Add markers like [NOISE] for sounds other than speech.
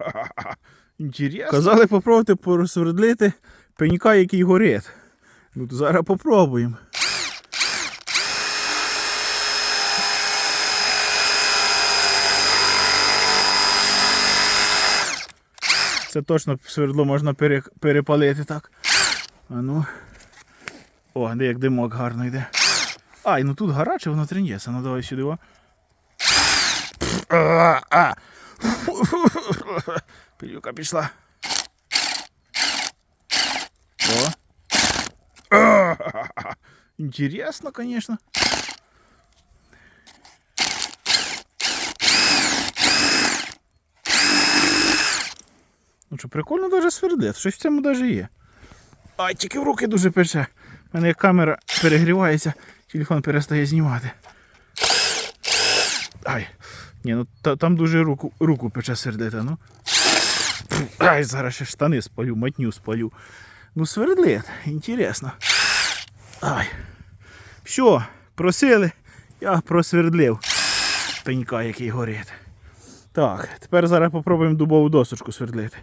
[LAUGHS] Інтересно. Казали попробувати просвердлити пенька, який горить. Ну то зараз попробуємо. Це точно свердло можна пере- перепалити так. А ну. О, де як димок гарно йде. Ай, ну тут гаряче, воно тренється. Ну давай сюди. А, а. [LAUGHS] Пилюка пішла. О. А, [LAUGHS] Інтересно, конечно. Ну що, прикольно даже свердлить, щось в цьому даже є. Ай, тільки в руки дуже пече. У мене камера перегрівається, телефон перестає знімати. Ай. Ні, ну та, там дуже руку, руку пече свердлити, ну. Ай, зараз ще штани спалю, матню спалю. Ну, свердлит, інтересно. Ай. Все, просили, я просвердлив пенька, який горить. Так, тепер зараз попробуємо дубову досочку свердлити.